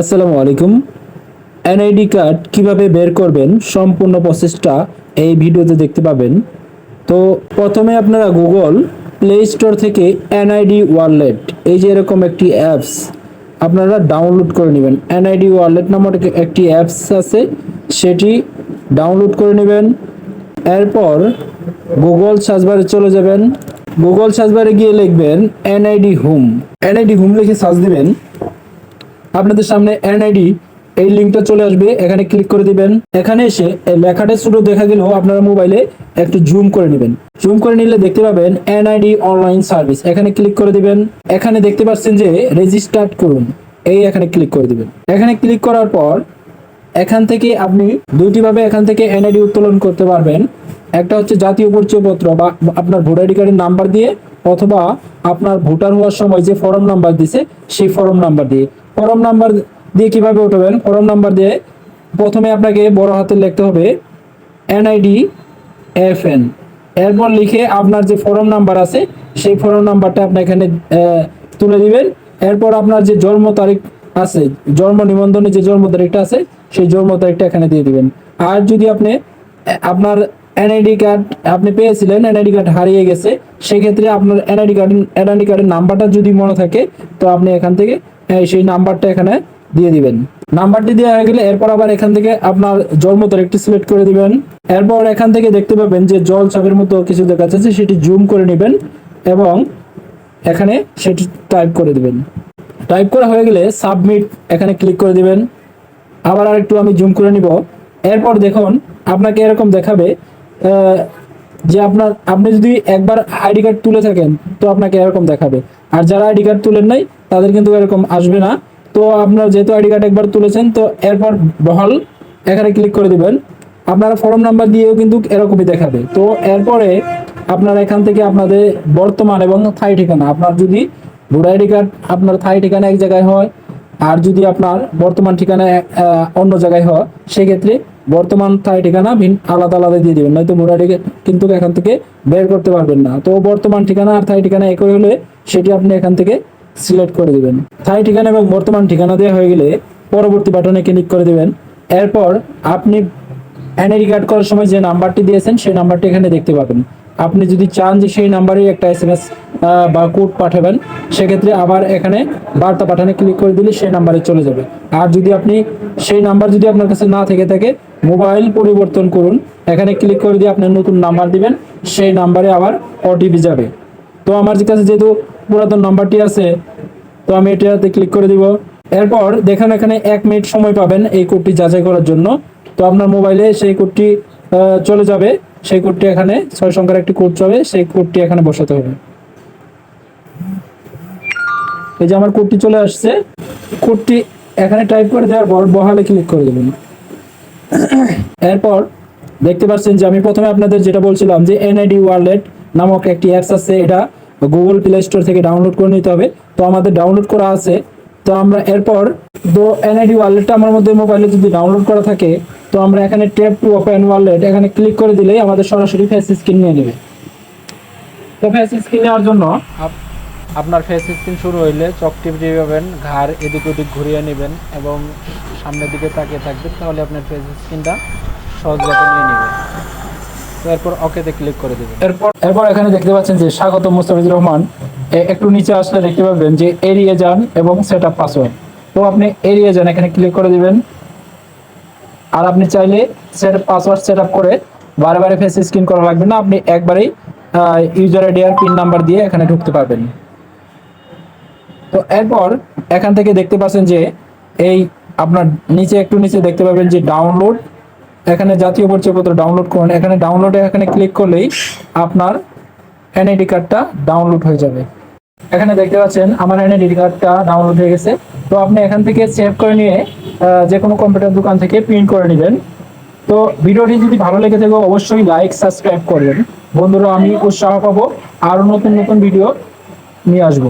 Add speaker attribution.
Speaker 1: আসসালামু আলাইকুম। NID card কীভাবে বের করবেন? সম্পূর্ণ প্রসেসটা এই ভিডিওতে দেখতে পাবেন। তো প্রথমে আপনারা গুগল প্লে স্টোর থেকে এনআইডি ওয়ালেট এই যে এরকম একটি অ্যাপস আপনারা ডাউনলোড করে নেবেন। এনআইডি ওয়ালেট নামক একটি অ্যাপস আছে, সেটি ডাউনলোড করে নেবেন। এরপর গুগল সার্চবারে চলে যাবেন। গুগল সার্চবারে গিয়ে লিখবেন এনআইডি হোম এনআইডি হোম লিখে সার্চ দিবেন। আপনাদের সামনে এনআইডি এই লিঙ্কটা চলে আসবে, এখানে ক্লিক করে দিবেন। এখানে এসে লেখাটা শুধু দেখা গেলেও আপনারা মোবাইলে একটু জুম করে নেবেন। জুম করে নিলে দেখতে পাবেন এনআইডি অনলাইন সার্ভিস এখানে ক্লিক করে দিবেন। এখানে দেখতে পাচ্ছেন যে রেজিস্টার্ড করুন। এই এখানে ক্লিক করে দিবেন। এখানে ক্লিক করার পর এখান থেকে আপনি দুইটি ভাবে এখান থেকে এনআইডি উত্তোলন করতে পারবেন। একটা হচ্ছে জাতীয় পরিচয়পত্র বা আপনার ভোটার আইডি কার্ডের নাম্বার দিয়ে অথবা আপনার ভোটার হওয়ার সময় যে ফর্ম নাম্বার দিছে, সেই ফর্ম নাম্বার দিয়ে। ফর্ম নাম্বার দিয়ে কীভাবে উঠাবেন? ফর্ম নাম্বার দিয়ে প্রথমে আপনাকে বড় হাতে লিখতে হবে এনআইডি এফ এন এরপর লিখে আপনার যে ফর্ম নাম্বার আছে, সেই ফর্ম নাম্বারটা আপনি এখানে তুলে দিবেন। এরপর আপনার যে জন্ম তারিখ আছে, জন্ম নিবন্ধনে যে জন্ম তারিখটা আছে, সেই জন্ম তারিখটা এখানে দিয়ে দিবেন। আর যদি আপনি আপনার এনআইডি কার্ড আপনি পেয়েছিলেন এনআইডি কার্ড হারিয়ে গেছে, সেক্ষেত্রে আপনার এনআইডি কার্ড এনআইডি কার্ডের নাম্বারটা যদি মনে থাকে, তো আপনি এখান থেকে সেই নাম্বারটা এখানে দিয়ে দিবেন। নাম্বারটি দেওয়া হয়ে গেলে এরপর আবার এখান থেকে আপনার জন্ম তারিখটি সিলেক্ট করে দিবেন। এরপর এখান থেকে দেখতে পাবেন যে জল ছাপের মতো কিছু দেখা যাচ্ছে সেটি জুম করে নেবেন এবং এখানে সেটি টাইপ করে দিবেন। টাইপ করা হয়ে গেলে সাবমিট এখানে ক্লিক করে দিবেন। আবার আরেকটু আমি জুম করে নিব। এরপর দেখুন, আপনাকে এরকম দেখাবে যে আপনার, আপনি যদি একবার আইডি কার্ড তুলে থাকেন, তো আপনাকে এরকম দেখাবে। আর যারা আইডি কার্ড তুলেন নাই, তাদের কিন্তু এরকম আসবে না। তো আপনার যেহেতু আইডি কার্ড একবার তুলেছেন, তো এরপর বহাল, এখানে ক্লিক করে দিবেন। আপনারা ফর্ম নাম্বার দিয়েও কিন্তু এরকমই দেখাবে। তো এরপরে আপনার এখান থেকে আপনাদের বর্তমান এবং থাই ঠিকানা। আপনার যদি ভোটার আইডি কার্ড আপনার থাই ঠিকানা এক জায়গায় হয়, আর যদি আপনার বর্তমান ঠিকানা অন্য জায়গায় হয়, সেক্ষেত্রে বর্তমান থাই ঠিকানা ভিন- আলাদা আলাদা দিয়ে দেবেন, নয়তো আইডি কিন্তু এখান থেকে বের করতে পারবেন না। তো বর্তমান ঠিকানা আর থাই ঠিকানা একই হলে সেটি আপনি এখান থেকে সিলেক্ট করে দেবেন। থাই ঠিকানা এবং বর্তমান ঠিকানা দেওয়া হয়ে গেলে পরবর্তী বাটনে ক্লিক করে দেবেন। এরপর আপনি এনআইডি কার্ড করার সময় যে নাম্বারটি দিয়েছেন, সেই নাম্বারটি এখানে দেখতে পাবেন। আপনি যদি চান যে সেই নাম্বারে একটা এস এম এস বা কোড পাঠাবেন, সেক্ষেত্রে আবার এখানে বার্তা পাঠানে ক্লিক করে দিলে সেই নাম্বারে চলে যাবে। আর যদি আপনি সেই নাম্বার যদি আপনার কাছে না থেকে থাকে মোবাইল পরিবর্তন করুন। এখানে ক্লিক করে দিয়ে আপনার নতুন নাম্বার দিবেন, সেই নাম্বারে আবার ওটিপি যাবে। তো আমার কাছে যেহেতু পুরাতন নাম্বারটি আছে, তো আমি এটাতে ক্লিক করে দিব। এরপর দেখেন এখানে এক মিনিট সময় পাবেন এই কোডটি যাচাই করার জন্য। তো আপনার মোবাইলে সেই কোডটি চলে যাবে। সেই কোডটি এখানে ছয় সংখ্যার একটি কোড চলে, সেই কোডটি এখানে বসাতে হবে। এই যে আমার কোডটি চলে আসছে, কোডটি এখানে টাইপ করে দেওয়ার পর বহালে ক্লিক করে দেবেন। এরপর দেখতে পাচ্ছেন যে আমি প্রথমে আপনাদের যেটা বলছিলাম যে এনআইডি ওয়ালেট নামক একটি অ্যাপস আছে, এটা গুগল প্লে স্টোর থেকে ডাউনলোড করে নিতে হবে। তো আমাদের ডাউনলোড করা আছে। তো আমরা এরপর তো এনআইডি ওয়ালেটটা আমার মধ্যে মোবাইলে যদি ডাউনলোড করা থাকে, তো আমরা এখানে ট্যাপ টু ওপেন ওয়ালেট এখানে ক্লিক করে দিলেই আমাদের সরাসরি ফেস স্ক্রিন নিয়ে নেবে। তো ফেস স্ক্রিন নেওয়ার জন্য
Speaker 2: আপনার ফেস স্ক্রিন শুরু হইলে চক টিপ দিবেন ঘাড় এদিক ওদিক ঘুরিয়ে নেবেন এবং সামনের দিকে তাকিয়ে থাকবেন, তাহলে আপনার ফেস স্ক্রিনটা সহজভাবে নিয়ে নেবেন। এরপর ওকেতে ক্লিক করে দেবেন।
Speaker 1: এরপর এরপর এখানে দেখতে পাচ্ছেন যে স্বাগত মুস্তাফিজুর রহমান। একটু নিচে আসলে দেখতে পাবেন যে এড়িয়ে যান এবং সেট আপ পাসওয়ার্ড তো আপনি এড়িয়ে যান, এখানে ক্লিক করে দিবেন। আর আপনি চাইলে সেট পাসওয়ার্ড সেট আপ করে বারে বারে ফেস স্ক্রিন করা লাগবে না, আপনি একবারেই ইউজার আইডি আর পিন নাম্বার দিয়ে এখানে ঢুকতে পারবেন। তো এরপর এখান থেকে দেখতে পাচ্ছেন যে এই আপনার নিচে একটু নিচে দেখতে পাবেন যে ডাউনলোড এখানে জাতীয় পরিচয়পত্র ডাউনলোড করুন। এখানে ডাউনলোডে এখানে ক্লিক করলেই আপনার এনআইডি কার্ডটা ডাউনলোড হয়ে যাবে। এখানে দেখতে পাচ্ছেন আমার এনআইডি কার্ডটা ডাউনলোড হয়ে গেছে। তো আপনি এখান থেকে সেভ করে নিয়ে যে কোনো কম্পিউটার দোকান থেকে প্রিন্ট করে নেবেন। তো ভিডিওটি যদি ভালো লেগে থাকে, অবশ্যই লাইক সাবস্ক্রাইব করবেন। বন্ধুরা, আমি উৎসাহ পাবো। আরও নতুন নতুন ভিডিও নিয়ে আসব।